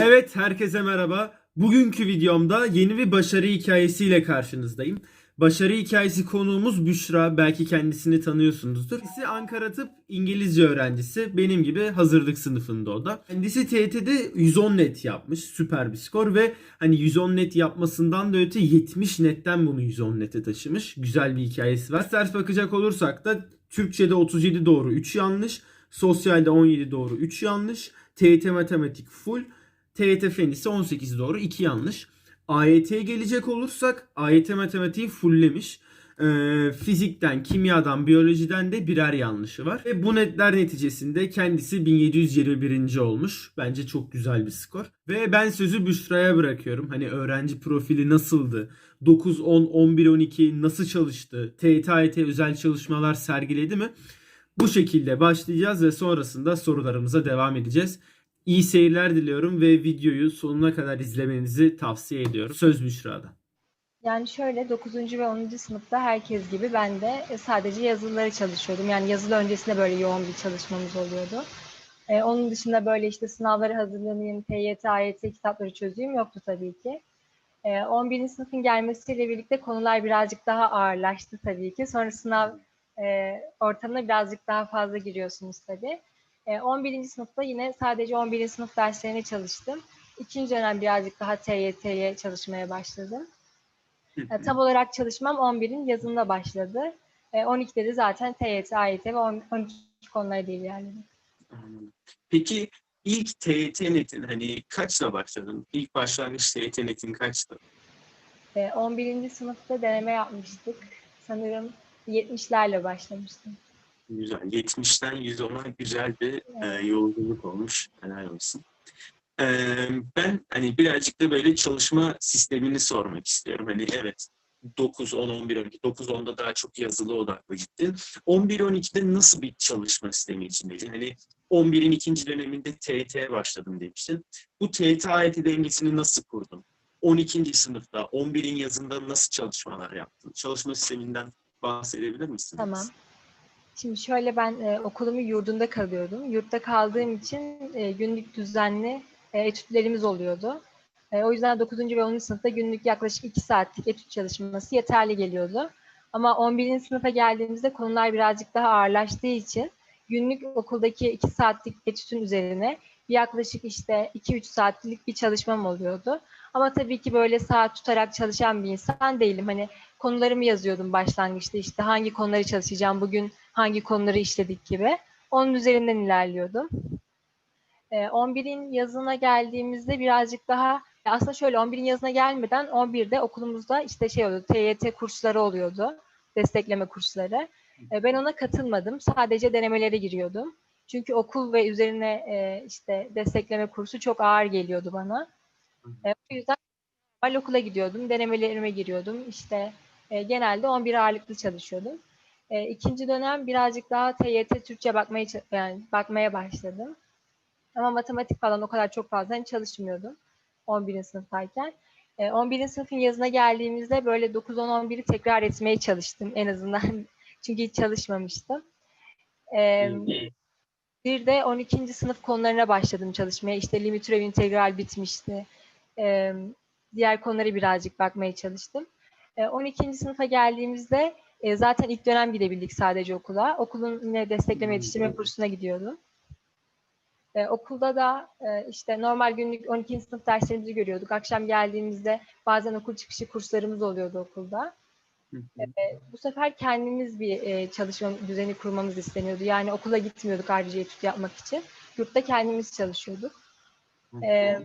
Evet, herkese merhaba. Bugünkü videomda yeni bir başarı hikayesiyle karşınızdayım. Başarı hikayesi konuğumuz Büşra. Belki kendisini tanıyorsunuzdur. Kendisi Ankara Tıp İngilizce öğrencisi. Benim gibi hazırlık sınıfında o da. Kendisi TYT'de 110 net yapmış. Süper bir skor ve hani 110 net yapmasından da öte 70 netten bunu 110 nete taşımış. Güzel bir hikayesi var. Ters bakacak olursak da Türkçe'de 37 doğru 3 yanlış. Sosyalde 17 doğru 3 yanlış. TYT matematik full. TYT fen ise 18 doğru 2 yanlış. AYT'ye gelecek olursak AYT matematiği fulllemiş. Ee, fizikten, kimyadan, biyolojiden de birer yanlışı var. Ve bu netler neticesinde kendisi 1721. olmuş. Bence çok güzel bir skor. Ve ben sözü Büşra'ya bırakıyorum. Hani öğrenci profili nasıldı? 9, 10, 11, 12 nasıl çalıştı? TYT, AYT özel çalışmalar sergiledi mi? Bu şekilde başlayacağız ve sonrasında sorularımıza devam edeceğiz. İyi seyirler diliyorum ve videoyu sonuna kadar izlemenizi tavsiye ediyorum. Söz Büşra'da. Yani şöyle 9. ve 10. sınıfta herkes gibi ben de sadece yazılıları çalışıyordum. Yani yazılı öncesinde böyle yoğun bir çalışmamız oluyordu. Ee, onun dışında böyle işte sınavlara hazırlanayım, TYT, AYT kitapları çözeyim yoktu tabii ki. Ee, 11. sınıfın gelmesiyle birlikte konular birazcık daha ağırlaştı tabii ki. Sonra sınav e, ortamına birazcık daha fazla giriyorsunuz tabii. E, 11. sınıfta yine sadece 11. sınıf derslerine çalıştım. İkinci dönem birazcık daha TYT'ye çalışmaya başladım. E, tam olarak çalışmam 11'in yazında başladı. E, 12'de de zaten TYT, AYT ve 10 12 konuları değil yani. Anladım. Peki ilk TYT netin hani kaçla başladın? İlk başlangıç TYT netin kaçtı? E, 11. sınıfta deneme yapmıştık. Sanırım 70'lerle başlamıştım. Güzel. 70'ten 110'a güzel bir e, yolculuk olmuş. Helal olsun. E, ben hani birazcık da böyle çalışma sistemini sormak istiyorum. Hani evet 9, 10, 11, 12. 9, 10'da daha çok yazılı odaklı gittin. 11, 12'de nasıl bir çalışma sistemi içindeydin? Hani 11'in ikinci döneminde TYT'ye başladım demiştin. Bu TYT AYT dengesini nasıl kurdun? 12. sınıfta 11'in yazında nasıl çalışmalar yaptın? Çalışma sisteminden bahsedebilir misiniz? Tamam. Şimdi şöyle ben e, okulumun yurdunda kalıyordum. Yurtta kaldığım için e, günlük düzenli e, etütlerimiz oluyordu. E, o yüzden 9. ve 10. sınıfta günlük yaklaşık 2 saatlik etüt çalışması yeterli geliyordu. Ama 11. sınıfa geldiğimizde konular birazcık daha ağırlaştığı için günlük okuldaki 2 saatlik etütün üzerine yaklaşık işte 2-3 saatlik bir çalışmam oluyordu. Ama tabii ki böyle saat tutarak çalışan bir insan değilim. Hani konularımı yazıyordum başlangıçta işte hangi konuları çalışacağım bugün hangi konuları işledik gibi. Onun üzerinden ilerliyordum. E, 11'in yazına geldiğimizde birazcık daha aslında şöyle 11'in yazına gelmeden 11'de okulumuzda işte şey oluyordu TYT kursları oluyordu. Destekleme kursları. E, ben ona katılmadım. Sadece denemelere giriyordum. Çünkü okul ve üzerine e, işte destekleme kursu çok ağır geliyordu bana. E, o yüzden normal okula gidiyordum. Denemelerime giriyordum. İşte e, genelde 11 ağırlıklı çalışıyordum. E, ikinci dönem birazcık daha TYT Türkçe bakmaya yani bakmaya başladım. Ama matematik falan o kadar çok fazla hani çalışmıyordum 11. sınıftayken. E, 11. sınıfın yazına geldiğimizde böyle 9 10 11'i tekrar etmeye çalıştım en azından. Çünkü hiç çalışmamıştım. E, bir de 12. sınıf konularına başladım çalışmaya. İşte limit türev integral bitmişti. E, diğer konulara birazcık bakmaya çalıştım. E, 12. sınıfa geldiğimizde e, zaten ilk dönem gidebildik sadece okula. Okulun yine destekleme yetiştirme kursuna gidiyordum. E, okulda da e, işte normal günlük 12. sınıf derslerimizi görüyorduk. Akşam geldiğimizde bazen okul çıkışı kurslarımız oluyordu okulda. E, bu sefer kendimiz bir e, çalışma düzeni kurmamız isteniyordu. Yani okula gitmiyorduk ayrıca etüt yapmak için. Yurtta kendimiz çalışıyorduk. E,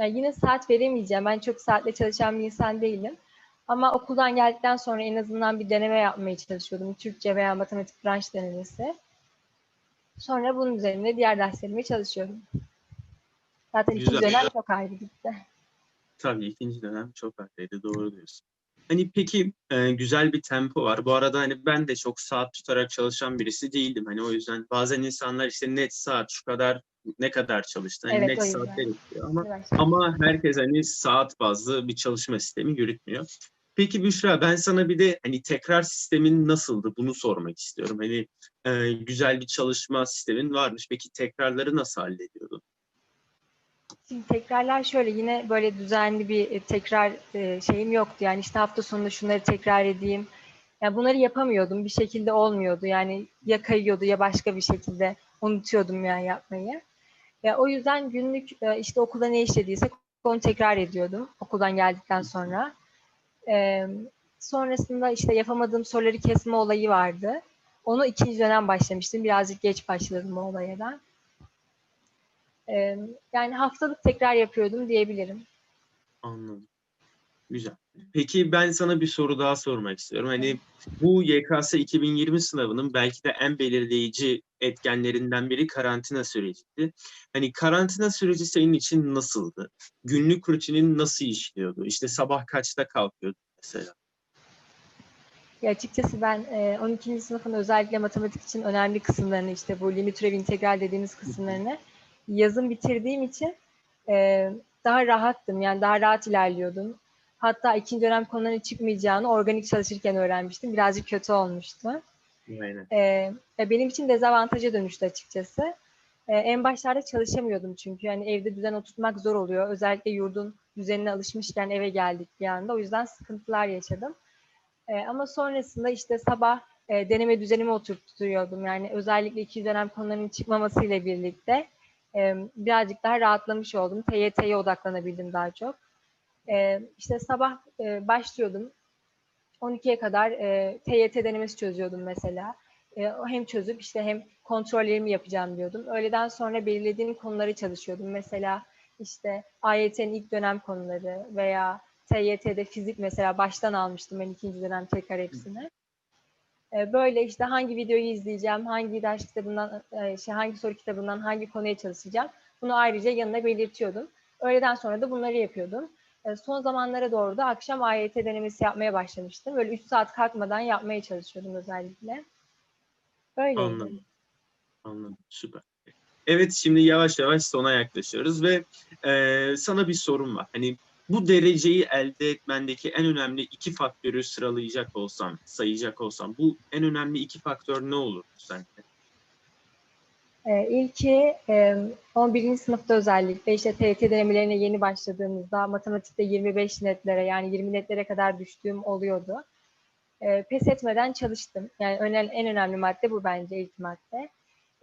yani yine saat veremeyeceğim. Ben çok saatle çalışan bir insan değilim. Ama okuldan geldikten sonra en azından bir deneme yapmaya çalışıyordum. Türkçe veya matematik branş denemesi. Sonra bunun üzerine diğer derslerime çalışıyorum. Zaten Güzel. ikinci dönem çok ayrı gitti. Tabii ikinci dönem çok haklıydı. Doğru diyorsun. Hani peki e, güzel bir tempo var. Bu arada hani ben de çok saat tutarak çalışan birisi değildim. Hani o yüzden bazen insanlar işte net saat şu kadar ne kadar çalıştı. Hani Evet, net saatler istiyor ama Evet. ama herkes hani saat bazlı bir çalışma sistemi yürütmüyor. Peki Büşra ben sana bir de hani tekrar sistemin nasıldı bunu sormak istiyorum. Hani e, güzel bir çalışma sistemin varmış. Peki tekrarları nasıl hallediyordun? Şimdi tekrarlar şöyle yine böyle düzenli bir e, tekrar e, şeyim yoktu. Yani işte hafta sonunda şunları tekrar edeyim. Yani bunları yapamıyordum. Bir şekilde olmuyordu. Yani ya kayıyordu ya başka bir şekilde unutuyordum yani yapmayı. Ya o yüzden günlük e, işte okulda ne işlediysek onu tekrar ediyordum okuldan geldikten sonra. E, sonrasında işte yapamadığım soruları kesme olayı vardı. Onu ikinci dönem başlamıştım. Birazcık geç başladım o olaya da. E, yani haftalık tekrar yapıyordum diyebilirim. Anladım. Güzel. Peki ben sana bir soru daha sormak istiyorum. Hani bu YKS 2020 sınavının belki de en belirleyici etkenlerinden biri karantina süreciydi. Hani karantina süreci senin için nasıldı? Günlük rutinin nasıl işliyordu? İşte sabah kaçta kalkıyordun mesela? Ya açıkçası ben e, 12. sınıfın özellikle matematik için önemli kısımlarını işte bu limit türev integral dediğimiz kısımlarını yazın bitirdiğim için e, daha rahattım. Yani daha rahat ilerliyordum. Hatta ikinci dönem konuların çıkmayacağını organik çalışırken öğrenmiştim. Birazcık kötü olmuştu. Aynen. E, ve benim için dezavantaja dönüştü açıkçası. E, en başlarda çalışamıyordum çünkü yani evde düzen oturtmak zor oluyor. Özellikle yurdun düzenine alışmışken eve geldik bir anda. O yüzden sıkıntılar yaşadım. E, ama sonrasında işte sabah e, deneme düzenimi oturtuyordum. Yani özellikle iki dönem konularının çıkmamasıyla birlikte e, birazcık daha rahatlamış oldum. TYT'ye odaklanabildim daha çok. E, işte sabah e, başlıyordum. 12'ye kadar e, TYT denemesi çözüyordum mesela. E, hem çözüp işte hem kontrollerimi yapacağım diyordum. Öğleden sonra belirlediğim konuları çalışıyordum. Mesela işte AYT'nin ilk dönem konuları veya TYT'de fizik mesela baştan almıştım ben ikinci dönem tekrar hepsini. E, Böyle işte hangi videoyu izleyeceğim, hangi ders kitabından, e, şey, hangi soru kitabından hangi konuya çalışacağım. Bunu ayrıca yanına belirtiyordum. Öğleden sonra da bunları yapıyordum. E, Son zamanlara doğru da akşam AYT denemesi yapmaya başlamıştım. Böyle 3 saat kalkmadan yapmaya çalışıyordum özellikle. Öyleydi. Anladım. Anladım. Süper. Evet şimdi yavaş yavaş sona yaklaşıyoruz ve e, sana bir sorum var. Hani bu dereceyi elde etmendeki en önemli iki faktörü sıralayacak olsam, sayacak olsam bu en önemli iki faktör ne olur sence? Ee, ilki e, 11. sınıfta özellikle işte TYT denemelerine yeni başladığımızda matematikte 25 netlere yani 20 netlere kadar düştüğüm oluyordu. Ee, pes etmeden çalıştım. Yani en önemli madde bu bence ilk madde.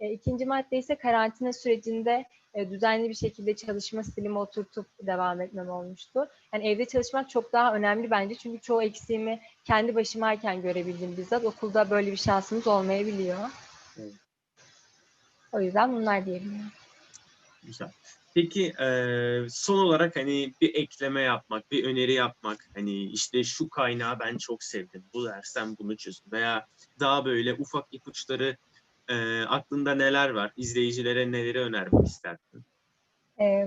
Ee, ikinci madde ise karantina sürecinde e, düzenli bir şekilde çalışma stilimi oturtup devam etmem olmuştu. Yani evde çalışmak çok daha önemli bence çünkü çoğu eksiğimi kendi başımayken görebildim bizzat. Okulda böyle bir şansımız olmayabiliyor. O yüzden bunlar diyebilirim. Güzel. Peki e, son olarak hani bir ekleme yapmak, bir öneri yapmak, hani işte şu kaynağı ben çok sevdim, bu dersten bunu çözdüm veya daha böyle ufak ipuçları e, aklında neler var, izleyicilere neleri önermek istersin? Ee,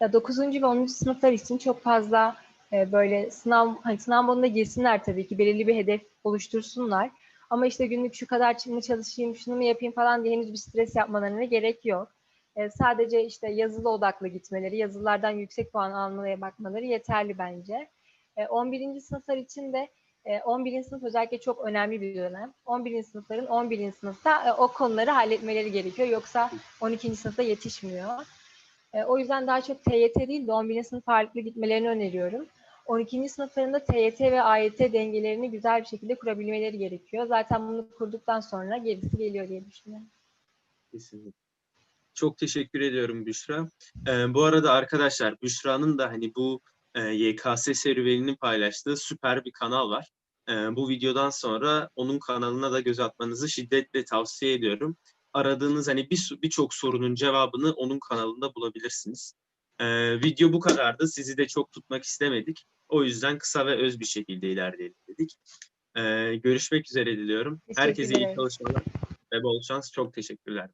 ya 9. ve 10. sınıflar için çok fazla e, böyle sınav hani sınav moduna girsinler tabii ki belirli bir hedef oluştursunlar. Ama işte günlük şu kadar mı çalışayım, şunu mu yapayım falan diye henüz bir stres yapmalarına gerek yok. E, sadece işte yazılı odaklı gitmeleri, yazılardan yüksek puan almaya bakmaları yeterli bence. E, 11. sınıflar için de e, 11. sınıf özellikle çok önemli bir dönem. 11. sınıfların 11. sınıfta o konuları halletmeleri gerekiyor. Yoksa 12. sınıfta yetişmiyor. O yüzden daha çok TYT değil de 11. sınıf ağırlıklı gitmelerini öneriyorum. 12. sınıflarında TYT ve AYT dengelerini güzel bir şekilde kurabilmeleri gerekiyor. Zaten bunu kurduktan sonra gerisi geliyor diye düşünüyorum. Kesinlikle. Çok teşekkür ediyorum Büşra. Ee, bu arada arkadaşlar Büşra'nın da hani bu e, YKS serüvenini paylaştığı süper bir kanal var. Ee, bu videodan sonra onun kanalına da göz atmanızı şiddetle tavsiye ediyorum. Aradığınız hani bir birçok sorunun cevabını onun kanalında bulabilirsiniz. Ee, video bu kadardı. Sizi de çok tutmak istemedik. O yüzden kısa ve öz bir şekilde ilerleyelim dedik. Ee, görüşmek üzere diliyorum. Herkese iyi çalışmalar ve bol şans. Çok teşekkürler.